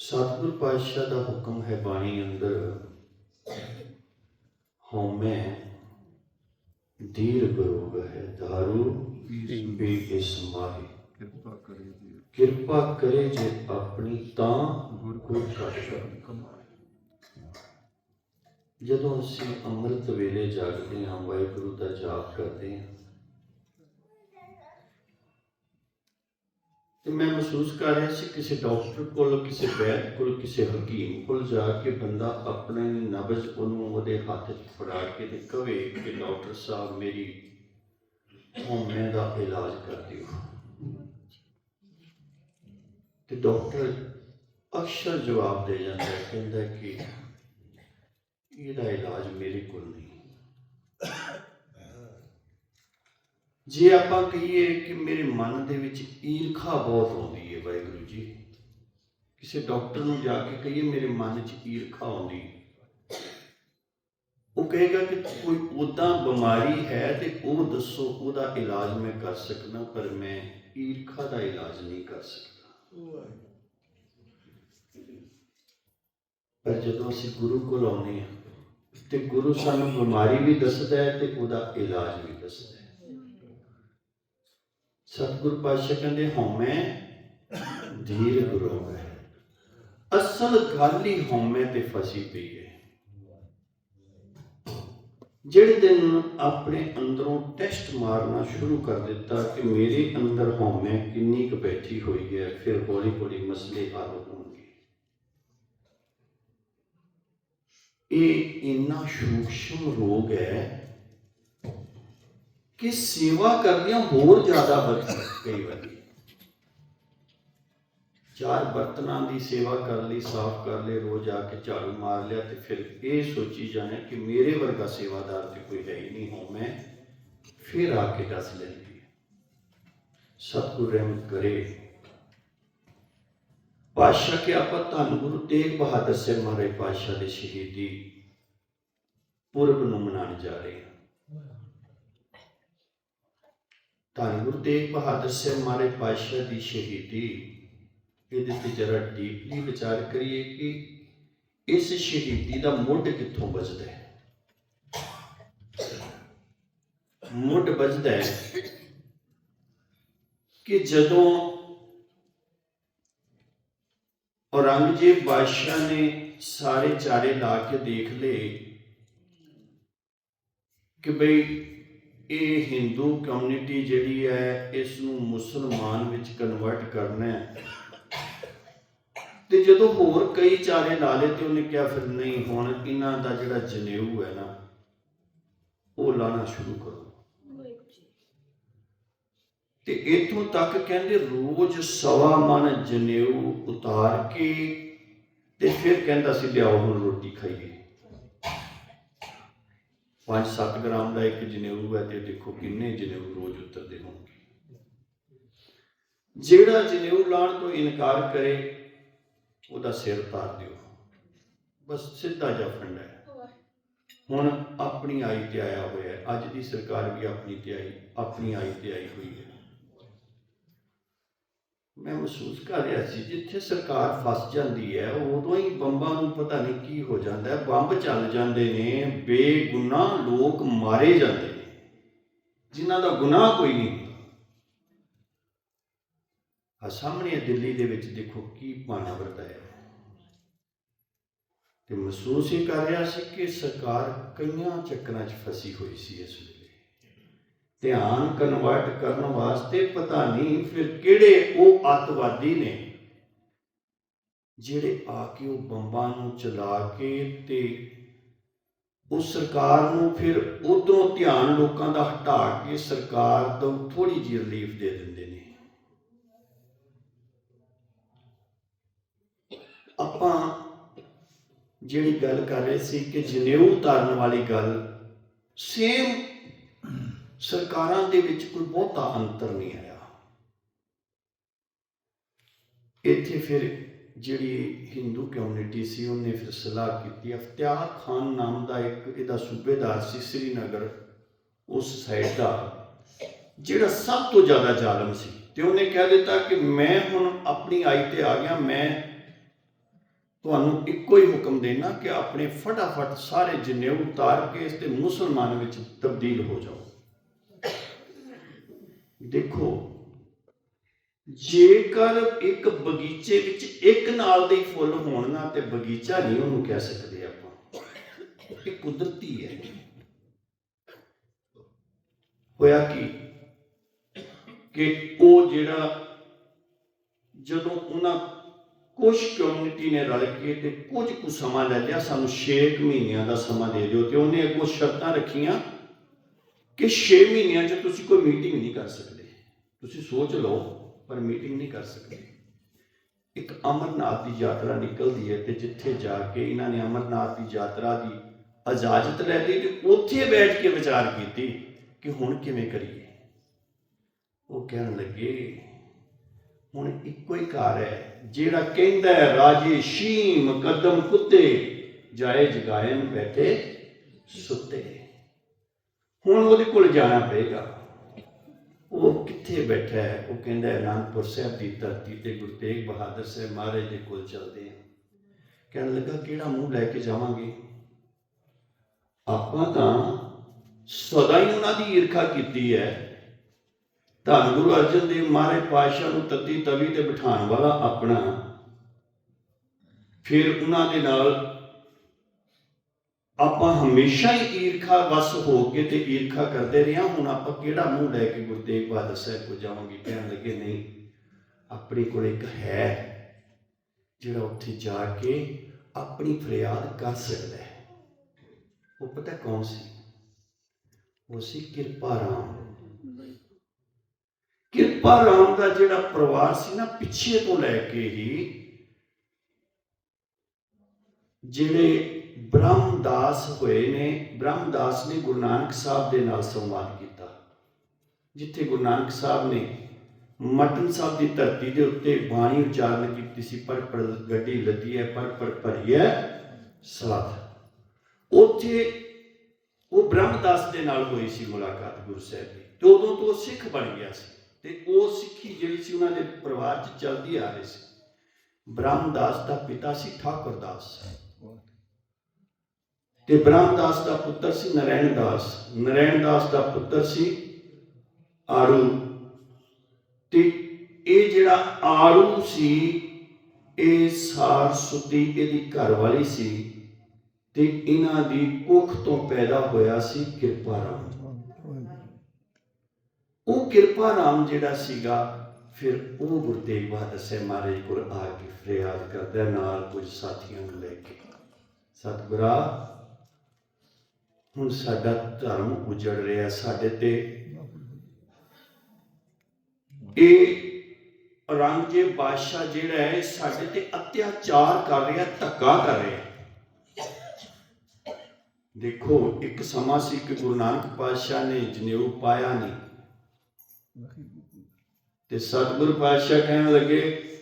ਸਤਿਗੁਰ ਪਾਤਸ਼ਾਹ ਦਾ ਹੁਕਮ ਹੈ ਬਾਣੀ ਅੰਦਰ ਹਉਮੈ ਦੀਰ ਬਰੋਗ ਹੈ ਦਾਰੂ ਵੀ ਇਸ ਮਾਹੀ ਕਿਰਪਾ ਕਰੇ ਜੀ ਕਿਰਪਾ ਕਰੇ ਜੇ ਆਪਣੀ ਤਾਂ ਗੁਰ ਗੁਰ ਕਮਾਏ ਜਦੋਂ ਅਸੀਂ ਅੰਮ੍ਰਿਤ ਵੇਲੇ ਜਾਗਦੇ ਹਾਂ, ਵਾਹਿਗੁਰੂ ਦਾ ਜਾਪ ਕਰਦੇ ਹਾਂ ਤੇ ਮੈਂ ਮਹਿਸੂਸ ਕਰ ਰਿਹਾ ਸੀ ਕਿਸੇ ਡਾਕਟਰ ਕੋਲ, ਕਿਸੇ ਵੈਦ ਕੋਲ, ਕਿਸੇ ਹਕੀਮ ਕੋਲ ਜਾ ਕੇ ਬੰਦਾ ਆਪਣੇ ਨਬਜ਼ ਉਹਨੂੰ ਉਹਦੇ ਹੱਥ 'ਚ ਫੜਾ ਕੇ ਤੇ ਕਵੇ ਕਿ ਡਾਕਟਰ ਸਾਹਿਬ ਮੇਰੀ ਹਉਮੈ ਦਾ ਇਲਾਜ ਕਰ ਦਿਓ। ਤੇ ਡਾਕਟਰ ਅਕਸ਼ਰ ਜਵਾਬ ਦੇ ਜਾਂਦਾ ਹੈ, ਕਹਿੰਦਾ ਕਿ ਇਹਦਾ ਇਲਾਜ ਮੇਰੇ ਕੋਲ ਨਹੀਂ। ਜੇ ਆਪਾਂ ਕਹੀਏ ਕਿ ਮੇਰੇ ਮਨ ਦੇ ਵਿੱਚ ਈਰਖਾ ਬਹੁਤ ਆਉਂਦੀ ਹੈ ਵਾਹਿਗੁਰੂ ਜੀ, ਕਿਸੇ ਡਾਕਟਰ ਨੂੰ ਜਾ ਕੇ ਕਹੀਏ ਮੇਰੇ ਮਨ 'ਚ ਈਰਖਾ ਆਉਂਦੀ ਉਹ ਕਹੇਗਾ ਕਿ ਕੋਈ ਉਦਾਂ ਬਿਮਾਰੀ ਹੈ ਤੇ ਉਹ ਦੱਸੋ ਉਹਦਾ ਇਲਾਜ ਮੈਂ ਕਰ ਸਕਦਾ, ਪਰ ਮੈਂ ਈਰਖਾ ਦਾ ਇਲਾਜ ਨਹੀਂ ਕਰ ਸਕਦਾ। ਪਰ ਜਦੋਂ ਅਸੀਂ ਗੁਰੂ ਕੋਲ ਆਉਂਦੇ ਹਾਂ ਤੇ ਗੁਰੂ ਸਾਨੂੰ ਬਿਮਾਰੀ ਵੀ ਦੱਸਦਾ ਹੈ ਤੇ ਉਹਦਾ ਇਲਾਜ ਵੀ ਦੱਸਦਾ ਹੈ। ਸਤਿਗੁਰ ਪਾਤਸ਼ਾਹ ਕਹਿੰਦੇ, ਹਉਮੈ ਧੀਰ ਗੁਰੂ ਹੈ ਅਸਲ ਗੱਲ ਹੀ ਹਉਮੈ ਤੇ ਫਸੀ ਪਈ ਹੈ। ਜਿਹੜੇ ਦਿਨ ਆਪਣੇ ਅੰਦਰੋਂ ਟੈਸਟ ਮਾਰਨਾ ਸ਼ੁਰੂ ਕਰ ਦਿੱਤਾ ਕਿ ਮੇਰੇ ਅੰਦਰ ਹਉਮੈ ਕਿੰਨੀ ਕੁ ਬੈਠੀ ਹੋਈ ਹੈ, ਫਿਰ ਹੌਲੀ ਹੌਲੀ ਮਸਲੇ ਹੱਲ ਹੋਣਗੇ। ਇਹ ਇੰਨਾ ਸੂਖਸ਼ਮ ਰੋਗ ਹੈ ਕਿ ਸੇਵਾ ਕਰਦਿਆਂ ਹੋਰ ਜ਼ਿਆਦਾ ਵੱਧ ਕਈ ਵਾਰੀ ਚਾਰ ਬਰਤਨਾਂ ਦੀ ਸੇਵਾ ਕਰ ਲਈ, ਸਾਫ਼ ਕਰ ਲਈ, ਰੋਜ਼ ਆ ਕੇ ਝਾੜੂ ਮਾਰ ਲਿਆ ਤੇ ਫਿਰ ਇਹ ਸੋਚੀ ਜਾਣਾ ਕਿ ਮੇਰੇ ਵਰਗਾ ਸੇਵਾਦਾਰ ਤੇ ਕੋਈ ਹੈ ਹੀ ਨਹੀਂ ਹੋ ਮੈਂ ਫਿਰ ਆ ਕੇ ਦੱਸ ਲੈਂਦੀ ਹੈ। ਸਤਿਗੁਰ ਰਹਿਮਤ ਕਰੇ। ਪਾਤਸ਼ਾਹ ਕੇ ਆਪਾਂ ਧੰਨ ਗੁਰੂ ਤੇਗ ਬਹਾਦਰ ਸਾਹਿਬ ਮਹਾਰਾਜ ਪਾਤਸ਼ਾਹ ਦੇ ਸ਼ਹੀਦੀ ਪੁਰਬ ਨੂੰ ਮਨਾਉਣ ਜਾ ਰਹੇ ਹਾਂ। ਧੰਨ ਗੁਰੂ ਤੇਗ ਬਹਾਦਰ ਸਾਹਿਬ ਮਹਾਰਾਜ ਪਾਤਸ਼ਾਹ ਦੀ ਸ਼ਹੀਦੀ। ਇਹਦੇ ਤੇ ਜਰਾ ਡੀਪਲੀ ਵਿਚਾਰ ਕਰੀਏ ਕਿ ਇਸ ਸ਼ਹੀਦੀ ਦਾ ਮੁੱਢ ਕਿੱਥੋਂ ਵੱਜਦਾ ਹੈ? ਮੁੱਢ ਵੱਜਦਾ ਹੈ ਕਿ ਜਦੋਂ ਔਰੰਗਜ਼ੇਬ ਬਾਦਸ਼ਾਹ ਨੇ ਸਾਰੇ ਚਾਰੇ ਲਾ ਕੇ ਦੇਖ ਲਏ ਕਿ ਬਈ ਇਹ ਹਿੰਦੂ ਕਮਿਊਨਿਟੀ ਜਿਹੜੀ ਹੈ ਇਸ ਨੂੰ ਮੁਸਲਮਾਨ ਵਿੱਚ ਕਨਵਰਟ ਕਰਨਾ ਹੈ। ਤੇ ਜਦੋਂ ਹੋਰ ਕਈ ਚਾਰੇ ਲਾ ਲਏ ਤੇ ਉਹਨੇ ਕਿਹਾ ਫਿਰ ਨਹੀਂ, ਹੁਣ ਇਹਨਾਂ ਦਾ ਜਿਹੜਾ ਜਨੇਊ ਹੈ ਨਾ, ਉਹ ਲਾਣਾ ਸ਼ੁਰੂ ਕਰੋ। ਤੇ ਇਥੋਂ ਤੱਕ ਕਹਿੰਦੇ ਰੋਜ਼ ਸਵਾ ਮਨ ਜਨੇਊ ਉਤਾਰ ਕੇ ਤੇ ਫਿਰ ਕਹਿੰਦਾ ਸੀ ਲਿਆਓ ਹੁਣ ਰੋਟੀ ਖਾਈਏ। 5-7 ਗ੍ਰਾਮ ਦਾ ਇੱਕ ਜਨੇਊ ਹੈ ਤੇ ਦੇਖੋ ਕਿੰਨੇ ਜਨੇਊ ਰੋਜ਼ ਉਤਰਦੇ ਹੋਣਗੇ। ਜਿਹੜਾ ਜਨੇਊ ਲਾਣ ਤੋਂ ਇਨਕਾਰ ਕਰੇ, ਉਹਦਾ ਸਿਰ ਤਾਰ ਦਿਓ। ਬਸ ਸਿੱਧਾ ਜਿਹਾ ਫੰਡਾ ਹੈ। ਹੁਣ ਆਪਣੀ ਆਈ ਤੇ ਆਇਆ ਹੋਇਆ ਅੱਜ ਦੀ ਸਰਕਾਰ ਵੀ ਆਪਣੀ ਤੇ ਆਈ, ਆਪਣੀ ਆਈ ਤੇ ਆਈ ਹੋਈ ਹੈ। ਮੈਂ ਮਹਿਸੂਸ ਕਰ ਰਿਹਾ ਸੀ, ਜਿੱਥੇ ਸਰਕਾਰ ਫਸ ਜਾਂਦੀ ਹੈ, ਉਦੋਂ ਹੀ ਬੰਬਾਂ ਨੂੰ ਪਤਾ ਨਹੀਂ ਕੀ ਹੋ ਜਾਂਦਾ ਹੈ। ਬੰਬ ਚੱਲ ਜਾਂਦੇ ਨੇ, ਬੇਗੁਨਾਹ ਲੋਕ ਮਾਰੇ ਜਾਂਦੇ ਨੇ, ਜਿਨ੍ਹਾਂ ਦਾ ਗੁਨਾਹ ਕੋਈ ਨਹੀਂ ਆ ਸਾਹਮਣੇ ਦਿੱਲੀ ਦੇ ਵਿੱਚ ਦੇਖੋ ਕੀ ਪਾਣਾ ਵਰਤਾਇਆ ਤੇ ਮਹਿਸੂਸ ਹੀ ਕਰ ਰਿਹਾ ਸੀ ਕਿ ਸਰਕਾਰ ਕਈਆਂ ਚੱਕਰਾਂ 'ਚ ਫਸੀ ਹੋਈ ਸੀ ਇਸ ਵੇਲੇ। ਧਿਆਨ ਕਨਵਰਟ ਕਰਨ ਵਾਸਤੇ ਪਤਾ ਨਹੀਂ ਫਿਰ ਕਿਹੜੇ ਉਹ ਅੱਤਵਾਦੀ ਨੇ, ਜਿਹੜੇ ਆ ਕੇ ਉਹ ਬੰਬਾਂ ਨੂੰ ਚਲਾ ਕੇ ਤੇ ਉਹ ਸਰਕਾਰ ਨੂੰ ਫਿਰ ਉਧਰੋਂ ਧਿਆਨ ਲੋਕਾਂ ਦਾ ਹਟਾ ਕੇ ਸਰਕਾਰ ਤੋਂ ਥੋੜੀ ਜਿਹੀ ਰਿਲੀਫ ਦੇ ਦਿੰਦੇ ਨੇ। ਆਪਾਂ ਜਿਹੜੀ ਗੱਲ ਕਰ ਰਹੇ ਸੀ ਕਿ ਜਨੇਊ ਧਾਰਨ ਵਾਲੀ ਗੱਲ ਸੇਮ ਸਰਕਾਰਾਂ ਦੇ ਵਿੱਚ ਕੋਈ ਬਹੁਤਾ ਅੰਤਰ ਨਹੀਂ ਆਇਆ। ਇੱਥੇ ਫਿਰ ਜਿਹੜੀ ਹਿੰਦੂ ਕਮਿਊਨਿਟੀ ਸੀ, ਉਹਨੇ ਫਿਰ ਸਲਾਹ ਕੀਤੀ। ਅਫਤਿਆਰ ਖਾਨ ਨਾਮ ਦਾ ਇੱਕ ਇਹਦਾ ਸੂਬੇਦਾਰ ਸੀ, ਸ੍ਰੀਨਗਰ, ਉਸ ਸਾਈਡ ਦਾ, ਜਿਹੜਾ ਸਭ ਤੋਂ ਜ਼ਿਆਦਾ ਜ਼ਾਲਮ ਸੀ। ਤੇ ਉਹਨੇ ਕਹਿ ਦਿੱਤਾ ਕਿ ਮੈਂ ਹੁਣ ਆਪਣੀ ਆਈ ਤੇ ਆ ਗਿਆ, ਮੈਂ ਤੁਹਾਨੂੰ ਇੱਕੋ ਹੀ ਹੁਕਮ ਦੇਣਾ ਕਿ ਆਪਣੇ ਫਟਾਫਟ ਸਾਰੇ ਜਨੇਊ ਉਤਾਰ ਕੇ ਇਸ ਤੇ ਮੁਸਲਮਾਨ ਵਿੱਚ ਤਬਦੀਲ ਹੋ ਜਾਓ। ਦੇਖੋ, ਜੇਕਰ ਇੱਕ ਬਗੀਚੇ ਵਿੱਚ ਇੱਕ ਨਾਲ ਦੇ ਫੁੱਲ ਹੋਣ ਨਾ ਤੇ ਬਗੀਚਾ ਨਹੀਂ ਉਹਨੂੰ ਕਹਿ ਸਕਦੇ ਆਪਾਂ। ਇਹ ਕੁਦਰਤੀ ਹੈ। ਹੋਇਆ ਕੀ? ਕਿ ਉਹ ਜਿਹੜਾ ਜਦੋਂ ਉਹਨਾਂ ਕੁਝ ਕਮਿਊਨਿਟੀ ਨੇ ਰਲ ਕੇ ਤੇ ਕੁਝ ਕੁ ਸਮਾਂ ਲੈ ਲਿਆ, ਸਾਨੂੰ 6 ਮਹੀਨਿਆਂ ਦਾ ਸਮਾਂ ਦੇ ਦਿਓ ਤੇ ਉਹਨੇ ਅੱਗੋਂ ਸ਼ਰਤਾਂ ਰੱਖੀਆਂ ਕਿ 6 ਮਹੀਨਿਆਂ 'ਚ ਤੁਸੀਂ ਕੋਈ ਮੀਟਿੰਗ ਨਹੀਂ ਕਰ ਸਕਦੇ। ਤੁਸੀਂ ਸੋਚ ਲਓ, ਪਰ ਮੀਟਿੰਗ ਨਹੀਂ ਕਰ ਸਕਦੇ। ਇੱਕ ਅਮਰਨਾਥ ਦੀ ਯਾਤਰਾ ਨਿਕਲਦੀ ਹੈ ਤੇ ਜਿੱਥੇ ਜਾ ਕੇ ਇਹਨਾਂ ਨੇ ਅਮਰਨਾਥ ਦੀ ਯਾਤਰਾ ਦੀ ਇਜਾਜ਼ਤ ਲੈ ਲਈ ਤੇ ਉੱਥੇ ਬੈਠ ਕੇ ਵਿਚਾਰ ਕੀਤੀ ਕਿ ਹੁਣ ਕਿਵੇਂ ਕਰੀਏ। ਉਹ ਕਹਿਣ ਲੱਗੇ, ਹੁਣ ਇੱਕੋ ਹੀ ਘਰ ਹੈ, ਜਿਹੜਾ ਕਹਿੰਦਾ ਹੈ, ਰਾਜੇ ਸ਼ੀਮ ਕਦਮ ਕੁੱਤੇ ਜਾਏ ਜਗਾਇਨ ਬੈਠੇ ਸੁੱਤੇ। ਹੁਣ ਉਹਦੇ ਕੋਲ ਜਾਣਾ ਪਏਗਾ। ਉਹ ਕਿੱਥੇ ਬੈਠਾ ਹੈ? ਉਹ ਕਹਿੰਦਾ ਅਨੰਦਪੁਰ ਸਾਹਿਬ ਦੀ ਧਰਤੀ ਤੇ ਗੁਰੂ ਤੇਗ ਬਹਾਦਰ ਸਾਹਿਬ ਮਹਾਰਾਜ ਦੇ ਕੋਲ ਚੱਲਦੇ ਹਾਂ। ਕਹਿਣ ਲੱਗਾ, ਕਿਹੜਾ ਮੂੰਹ ਲੈ ਕੇ ਜਾਵਾਂਗੇ? ਆਪਾਂ ਤਾਂ ਸਦਾ ਹੀ ਉਹਨਾਂ ਦੀ ਈਰਖਾ ਕੀਤੀ ਹੈ। ਧੰਨ ਗੁਰੂ ਅਰਜਨ ਦੇਵ ਮਹਾਰਾਜ ਪਾਤਸ਼ਾਹ ਨੂੰ ਤੱਤੀ ਤਵੀ ਤੇ ਬਿਠਾਉਣ ਵਾਲਾ ਆਪਣਾ। ਫਿਰ ਉਹਨਾਂ ਦੇ ਨਾਲ ਆਪਾਂ ਹਮੇਸ਼ਾ ਹੀ ਈਰਖਾ ਵਸ ਹੋ ਕੇ ਤੇ ਈਰਖਾ ਕਰਦੇ ਰਹੇ ਹਾਂ। ਹੁਣ ਆਪਾਂ ਕਿਹੜਾ ਮੂੰਹ ਲੈ ਕੇ ਗੁਰੂ ਤੇਗ ਬਹਾਦਰ ਸਾਹਿਬ ਕੋ ਜਾਵਾਂਗੇ? ਕਹਿਣ ਲੱਗੇ, ਨਹੀਂ, ਆਪਣੇ ਕੋਲ ਇੱਕ ਹੈ ਜਿਹੜਾ ਉੱਥੇ ਜਾ ਕੇ ਆਪਣੀ ਫਰਿਆਦ ਕਰ ਸਕਦਾ ਹੈ। ਉਹ ਪਤਾ ਕੌਣ ਸੀ? ਉਹ ਸੀ ਕਿਰਪਾ ਰਾਮ। ਕਿਰਪਾ ਰਾਮ ਦਾ ਜਿਹੜਾ ਪਰਿਵਾਰ ਸੀ ਨਾ, ਪਿੱਛੇ ਤੋਂ ਲੈ ਕੇ ਹੀ ਜਿਹੜੇ ਬ੍ਰਹਮਦਾਸ ਹੋਏ ਨੇ, ਬ੍ਰਹਮਦਾਸ ਨੇ ਗੁਰੂ ਨਾਨਕ ਸਾਹਿਬ ਦੇ ਨਾਲ ਸੰਵਾਦ ਕੀਤਾ। ਜਿੱਥੇ ਗੁਰੂ ਨਾਨਕ ਸਾਹਿਬ ਨੇ ਮਟਨ ਸਾਹਿਬ ਦੀ ਧਰਤੀ ਦੇ ਉੱਤੇ ਬਾਣੀ ਉਚਾਰਨ ਕੀਤੀ ਸੀ, ਪਰ ਪਰ ਗੱਡੀ ਲੱਦੀ ਹੈ, ਪਰ ਪਰ ਭਰੀ ਹੈ ਸਲਾਦ ਉੱਥੇ ਉਹ ਬ੍ਰਹਮਦਾਸ ਦੇ ਨਾਲ ਹੋਈ ਸੀ ਮੁਲਾਕਾਤ ਗੁਰੂ ਸਾਹਿਬ ਦੀ ਤੇ ਉਦੋਂ ਤੋਂ ਉਹ ਸਿੱਖ ਬਣ ਗਿਆ ਸੀ ਤੇ ਉਹ ਸਿੱਖੀ ਜਿਹੜੀ ਸੀ ਉਹਨਾਂ ਦੇ ਪਰਿਵਾਰ 'ਚ ਚੱਲਦੀ ਆ ਰਹੀ ਸੀ। ਬ੍ਰਹਮਦਾਸ ਦਾ ਪਿਤਾ ਸੀ ਠਾਕੁਰਦਾਸ। ਤੇ ਬ੍ਰਹਮਦਾਸ ਦਾ ਪੁੱਤਰ ਸੀ ਨਰੈਣ ਦਾਸ ਨਰੈਣ ਦਾਸ ਦਾ ਪੁੱਤਰ ਸੀ ਆਰੂ ਤੇ ਇਹ ਜਿਹੜਾ ਆਰੂ ਸੀ, ਇਹ ਸਾਰਸੁਤੀ ਇਹਦੀ ਘਰ ਵਾਲੀ ਸੀ ਤੇ ਇਹਨਾਂ ਦੀ ਕੁੱਖ ਤੋਂ ਪੈਦਾ ਹੋਇਆ ਸੀ ਕਿਰਪਾ ਰਾਮ। ਉਹ ਕਿਰਪਾ ਰਾਮ ਜਿਹੜਾ ਸੀਗਾ, ਫਿਰ ਉਹ ਗੁਰੂ ਤੇਗ ਬਹਾਦਰ ਸਾਹਿਬ ਮਹਾਰਾਜ ਕੋਲ ਆ ਕੇ ਫਰਿਆਦ ਕਰਦਾ, ਨਾਲ ਕੁਝ ਸਾਥੀਆਂ ਨੂੰ ਲੈ ਕੇ। ਸਤਿਗੁਰਾ ਹੁਣ ਸਾਡਾ ਧਰਮ ਉਜੜ ਰਿਹਾ, ਸਾਡੇ ਤੇ ਇਹ ਔਰੰਗਜ਼ੇਬ ਬਾਦਸ਼ਾਹ ਜਿਹੜਾ ਹੈ, ਸਾਡੇ ਤੇ ਅਤਿਆਚਾਰ ਕਰ ਰਿਹਾ, ਧੱਕਾ ਕਰ ਰਿਹਾ। ਦੇਖੋ, ਇੱਕ ਸਮਾਂ ਸੀ ਕਿ ਗੁਰੂ ਨਾਨਕ ਪਾਤਸ਼ਾਹ ਨੇ ਜਨੇਊ ਪਾਇਆ ਨਹੀਂ। ਤੇ ਸਤਿਗੁਰ ਪਾਤਸ਼ਾਹ ਕਹਿਣ ਲੱਗੇ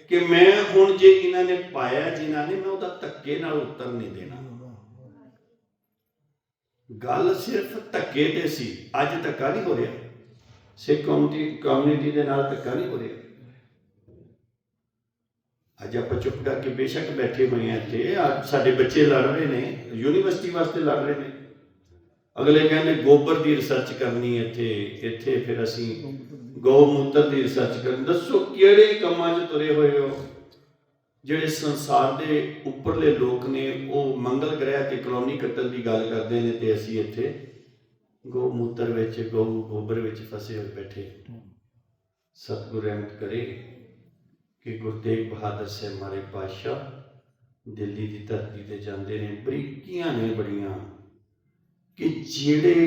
ਕਿ ਮੈਂ ਹੁਣ ਜੇ ਇਹਨਾਂ ਨੇ ਪਾਇਆ, ਜਿਨ੍ਹਾਂ ਨੇ, ਮੈਂ ਉਹਦਾ ਧੱਕੇ ਨਾਲ ਉੱਤਰ ਨਹੀਂ ਦੇਣਾ। ਗੱਲ ਸਿਰਫ ਧੱਕੇ ਤੇ ਸੀ। ਅੱਜ ਧੱਕਾ ਨਹੀਂ ਹੋ ਰਿਹਾ। ਸਿੱਖ ਕਮਿਊਨਿਟੀ ਕਮਿਊਨਿਟੀ ਦੇ ਨਾਲ ਧੱਕਾ ਨਹੀਂ ਹੋ ਰਿਹਾ। ਅੱਜ ਆਪਾਂ ਚੁੱਪ ਕਰਕੇ ਬੇਸ਼ੱਕ ਬੈਠੇ ਹੋਏ ਆ ਇੱਥੇ। ਸਾਡੇ ਬੱਚੇ ਲੜ ਰਹੇ ਨੇ, ਯੂਨੀਵਰਸਿਟੀ ਵਾਸਤੇ ਲੜ ਰਹੇ ਨੇ। ਅਗਲੇ ਕਹਿੰਦੇ ਗੋਬਰ ਦੀ ਰਿਸਰਚ ਕਰਨੀ ਇੱਥੇ। ਇੱਥੇ ਫਿਰ ਅਸੀਂ ਗਊ ਮੂਤਰ ਦੀ ਰਿਸਰਚ ਕਰਨ। ਦੱਸੋ ਕਿਹੜੇ ਕੰਮਾਂ 'ਚ ਤੁਰੇ ਹੋਏ ਹੋ? ਜਿਹੜੇ ਸੰਸਾਰ ਦੇ ਉੱਪਰਲੇ ਲੋਕ ਨੇ ਉਹ ਮੰਗਲ ਗ੍ਰਹਿ ਤੇ ਕਲੋਨੀ ਕੱਟਣ ਦੀ ਗੱਲ ਕਰਦੇ ਨੇ ਤੇ ਅਸੀਂ ਇੱਥੇ ਗਊ ਮੂਤਰ ਵਿੱਚ ਗਊ ਗੋਬਰ ਵਿੱਚ ਫਸੇ ਹੋਏ ਬੈਠੇ ਸਤਿਗੁਰ ਰਹਿਮਤ ਕਰੇ ਕਿ ਗੁਰੂ ਤੇਗ ਬਹਾਦਰ ਸਾਹਿਬ ਮਾਰੇ ਪਾਤਸ਼ਾਹ ਦਿੱਲੀ ਦੀ ਧਰਤੀ ਤੇ ਜਾਂਦੇ ਨੇ। ਬਰੀਕੀਆਂ ਨੇ ਬੜੀਆਂ ਕਿ ਜਿਹੜੇ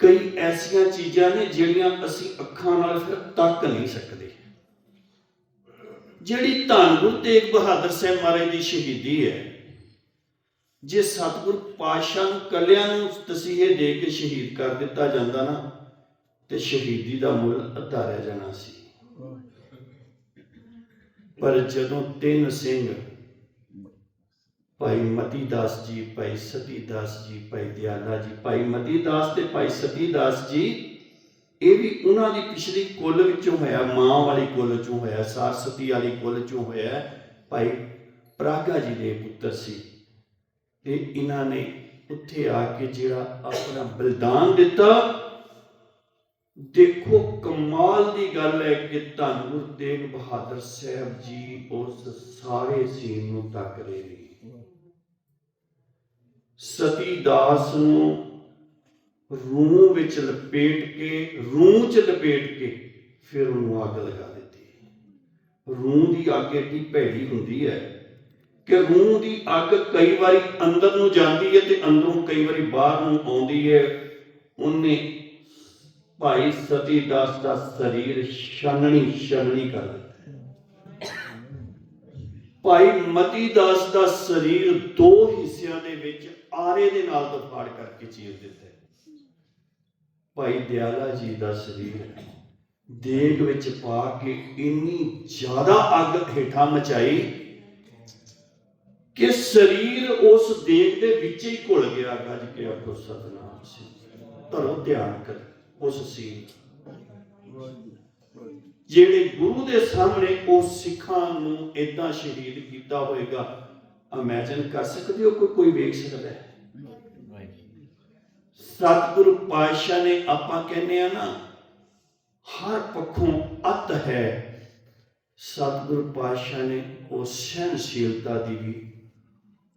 ਕਈ ਐਸੀਆਂ ਚੀਜ਼ਾਂ ਨੇ ਜਿਹੜੀਆਂ ਅਸੀਂ ਅੱਖਾਂ ਨਾਲ ਫਿਰ ਤੱਕ ਨਹੀਂ ਸਕਦੇ। ਜਿਹੜੀ ਧੰਨ ਗੁਰੂ ਤੇਗ ਬਹਾਦਰ ਸਾਹਿਬ ਮਹਾਰਾਜ ਦੀ ਸ਼ਹੀਦੀ ਹੈ, ਜੇ ਸਤਿਗੁਰ ਪਾਤਸ਼ਾਹ ਨੂੰ ਕੱਲਿਆਂ ਨੂੰ ਤਸੀਹੇ ਦੇ ਕੇ ਸ਼ਹੀਦ ਕਰ ਦਿੱਤਾ ਜਾਂਦਾ ਨਾ, ਤੇ ਸ਼ਹੀਦੀ ਦਾ ਮੁੱਲ ਅੱਧਾ ਰਹਿ ਜਾਣਾ ਸੀ। ਪਰ ਜਦੋਂ ਤਿੰਨ ਸਿੰਘ, ਭਾਈ ਮਤੀ ਦਾਸ ਜੀ, ਭਾਈ ਸਤੀ ਦਾਸ ਜੀ, ਭਾਈ ਦਿਆਲਾ ਜੀ, ਭਾਈ ਮਤੀ ਦਾਸ ਤੇ ਭਾਈ ਸਤੀ ਦਾਸ ਜੀ ਇਹ ਵੀ ਉਹਨਾਂ ਦੀ ਪਿਛਲੀ ਕੁੱਲ ਵਿੱਚੋਂ ਹੋਇਆ, ਮਾਂ ਵਾਲੀ ਕੁੱਲ ਚੋਂ ਹੋਇਆ, ਸਾਰਸਤੀ ਵਾਲੀ ਕੁੱਲ ਚੋਂ ਹੋਇਆ, ਭਾਈ ਪ੍ਰਾਗਾ ਜੀ ਦੇ ਪੁੱਤਰ ਸੀ। ਤੇ ਇਹਨਾਂ ਨੇ ਉੱਥੇ ਆ ਕੇ ਜਿਹੜਾ ਆਪਣਾ ਬਲਿਦਾਨ ਦਿੱਤਾ। ਦੇਖੋ, ਕਮਾਲ ਦੀ ਗੱਲ ਹੈ ਕਿ ਧੰਨ ਗੁਰੂ ਤੇਗ ਬਹਾਦਰ ਸਾਹਿਬ ਜੀ ਉਸ ਸਾਰੇ ਸੀਨ ਨੂੰ ਤੱਕ ਰਹੇ ਨੇ ਸਤੀ ਦਾਸ ਨੂੰ ਰੂਹ ਵਿੱਚ ਲਪੇਟ ਕੇ, ਰੂਹ 'ਚ ਲਪੇਟ ਕੇ ਫਿਰ ਉਹਨੂੰ ਅੱਗ ਲਗਾ ਦਿੱਤੀ। ਰੂਹ ਦੀ ਅੱਗ ਏਡੀ ਭੈੜੀ ਹੁੰਦੀ ਹੈ ਕਿ ਰੂਹ ਦੀ ਅੱਗ ਕਈ ਵਾਰੀ ਅੰਦਰ ਨੂੰ ਜਾਂਦੀ ਹੈ ਤੇ ਅੰਦਰੋਂ ਕਈ ਵਾਰੀ ਬਾਹਰ ਨੂੰ ਆਉਂਦੀ ਹੈ। ਉਹਨੇ ਭਾਈ ਸਤੀ ਦਾਸ ਦਾ ਸਰੀਰ ਛਾਨਣੀ ਛਾਨਣੀ ਕਰ ਦਿੱਤਾ। ਭਾਈ ਮਤੀ ਦਾਸ ਦਾ ਸਰੀਰ ਦੋ ਹਿੱਸਿਆਂ ਦੇ ਵਿੱਚ ਆਰੇ ਦੇ ਨਾਲ ਤਫਾੜ ਕਰਕੇ ਚੀਰ ਦਿੱਤਾ। ਭਾਈ ਦਿਆਲਾ ਜੀ ਦਾ ਸਰੀਰ ਦੇਗ ਵਿੱਚ ਪਾ ਕੇ ਇੰਨੀ ਜ਼ਿਆਦਾ ਅੱਗ ਹੇਠਾਂ ਮਚਾਈ ਕਿ ਸਰੀਰ ਉਸ ਦੇਗ ਦੇ ਵਿੱਚ ਹੀ ਘੁਲ ਗਿਆ। ਗੱਜ ਕੇ ਆਖੋ, ਸਤਨਾਮ ਸਿੰਘ ਧਰੋ ਧਿਆਨ ਕਰ ਉਸ ਸੀ ਜਿਹੜੇ ਗੁਰੂ ਦੇ ਸਾਹਮਣੇ ਉਹ ਸਿੱਖਾਂ ਨੂੰ ਇਦਾਂ ਸ਼ਹੀਦ ਕੀਤਾ ਹੋਏਗਾ ਇਮੇਜਿਨ ਕਰ ਸਕਦੇ ਹੋ ਕੋਈ ਕੋਈ ਵੇਖ ਸਕਦਾ ਹੈ। ਸਤਿਗੁਰੂ ਪਾਤਸ਼ਾਹ ਨੇ ਆਪਾਂ ਕਹਿੰਦੇ ਆ ਨਾ, ਹਰ ਪੱਖੋਂ ਅਤ ਹੈ। ਸਤਿਗੁਰੂ ਪਾਤਸ਼ਾਹ ਨੇ ਉਹ ਸਹਿਨਸ਼ੀਲਤਾ ਦੀ ਵੀ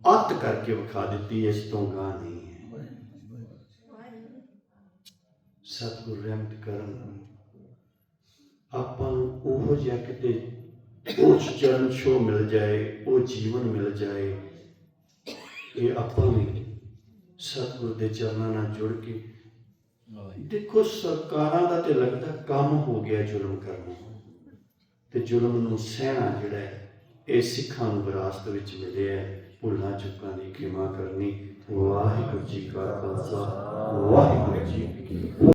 ਅਤ ਕਰਕੇ ਵਿਖਾ ਦਿੱਤੀ, ਇਸ ਤੋਂ ਗਾਂ ਨਹੀਂ ਹੈ। ਸਤਿਗੁਰੂ ਰਹਿਮਤ ਕਰਨ। ਆਪਾਂ ਨੂੰ ਉਹ ਜਿਹਾ ਕਿਤੇ ਉਹ ਚਰਨ ਛੋ ਮਿਲ ਜਾਏ, ਉਹ ਜੀਵਨ ਮਿਲ ਜਾਏ, ਇਹ ਆਪਾਂ ਵੀ ਸਤਿਗੁਰ ਦੇ ਚਰਨਾਂ ਨਾਲ ਜੁੜ ਕੇ। ਦੇਖੋ ਸਰਕਾਰਾਂ ਦਾ ਤੇ ਲੱਗਦਾ ਕੰਮ ਹੋ ਗਿਆ ਜ਼ੁਲਮ ਕਰਨਾ ਤੇ ਜ਼ੁਲਮ ਨੂੰ ਸਹਿਣਾ ਜਿਹੜਾ ਹੈ ਇਹ ਸਿੱਖਾਂ ਨੂੰ ਵਿਰਾਸਤ ਵਿੱਚ ਮਿਲਿਆ ਹੈ। ਭੁੱਲਾਂ ਚੁੱਕਾਂ ਦੀ ਖਿਮਾ ਕਰਨੀ। ਵਾਹਿਗੁਰੂ ਜੀ ਕਾ ਖਾਲਸਾ। ਵਾਹਿਗੁਰੂ ਜੀ ਕੀ ਫਤਿਹ।